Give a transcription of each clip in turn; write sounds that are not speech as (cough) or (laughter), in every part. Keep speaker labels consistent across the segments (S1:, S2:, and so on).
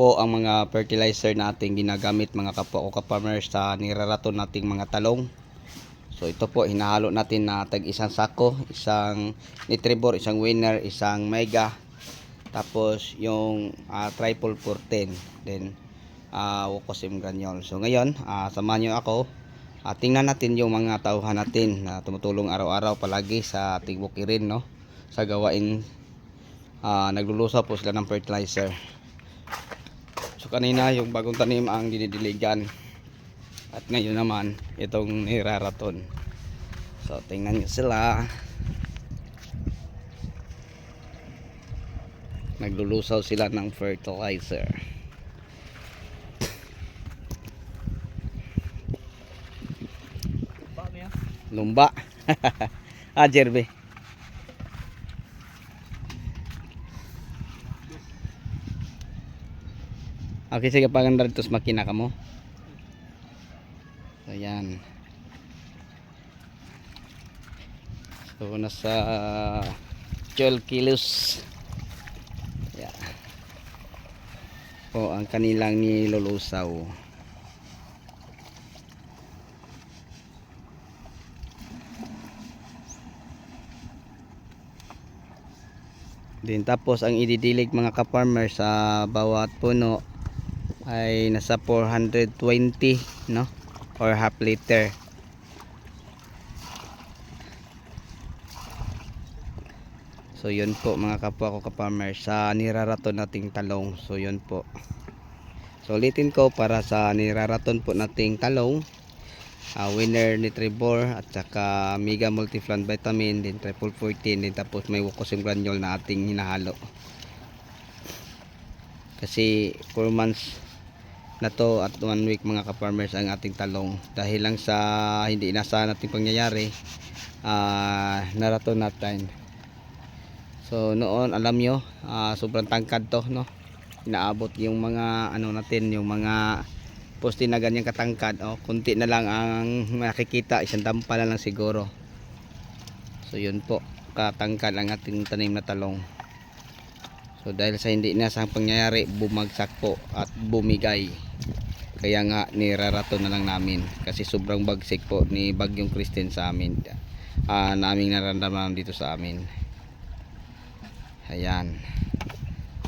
S1: po ang mga fertilizer natin ginagamit mga kapwa ko ka-farmers sa niraraton nating mga talong. So ito po hinahalo natin na tag isang sako, isang Nitribor, isang Winner, isang Mega. Tapos yung ah, triple 410. Then uh, Wokosim Granule. So ngayon, ah, samahan niyo ako. Ah, tingnan natin yung mga tauhan natin na tumutulong araw-araw palagi sa ating bukirin no. Sa gawain ah, naglulusaw po sila ng fertilizer. Kanina yung bagong tanim ang dinidiligan. At ngayon naman itong niraraton. So tingnan nyo sila. Naglulusaw sila ng fertilizer. Lumba. (laughs) ah, Jerbe. Okay, sige paganda ito sa makina ka mo. So, yan. So, nasa 12 kilos. Yeah. Po, ang kanilang nilulusaw. Din tapos ang ididilig mga ka-farmer sa bawat puno ay nasa 420 no? Or half liter. So yun po mga kapwa ko ka-farmer sa niraraton nating talong. So yun po. So ulitin ko para sa niraraton po nating talong uh, winner nitribor at saka mega multiflant vitamin din triple 14 din tapos may wukosim granule na ating hinahalo. Kasi 4 months na to at 1 week mga ka-farmers ang ating talong. Dahil lang sa hindi inasahan natin pangyayari uh, naraton natin. So noon alam nyo ah, sobrang tangkad to no? Inaabot yung mga ano natin yung mga poste na ganyan katangkad oh, kunti na lang ang makikita isang dampa na lang siguro. So yun po katangkad ang ating tanim na talong So dahil sa hindi inasang pangyayari, bumagsak po at bumigay. Kaya nga nirarato na lang namin kasi sobrang bagsik po ni Bagyong Kristen sa amin. Ah, naming nararamdaman dito sa amin. Ayan.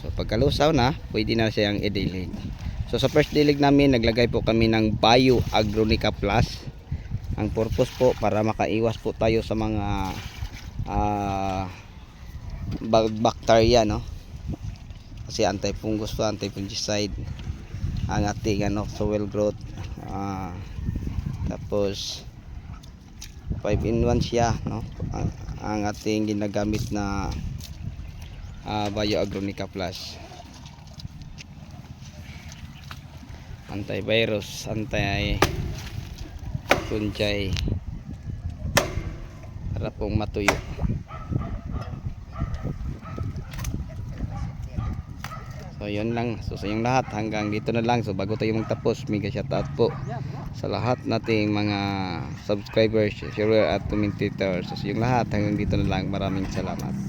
S1: So pagkalusaw na, pwede na siyang i-dilig. So sa first dilig namin, naglagay po kami ng Bio Agronica Plus. Ang purpose po para makaiwas po tayo sa mga bag- bacteria no kasi anti-fungus to, anti-fungicide. Ang ating ano, soil growth. Ah, tapos 5 in 1 siya no? ang, ang ating ginagamit na uh, Bioagronica Plus. Antivirus anti fungi. Para pong matuyo So yun lang. So sa inyong lahat hanggang dito na lang. So bago tayo magtapos, mega shoutout po sa lahat nating mga subscribers, sharer at commentators. So sa inyong lahat hanggang dito na lang. Maraming salamat.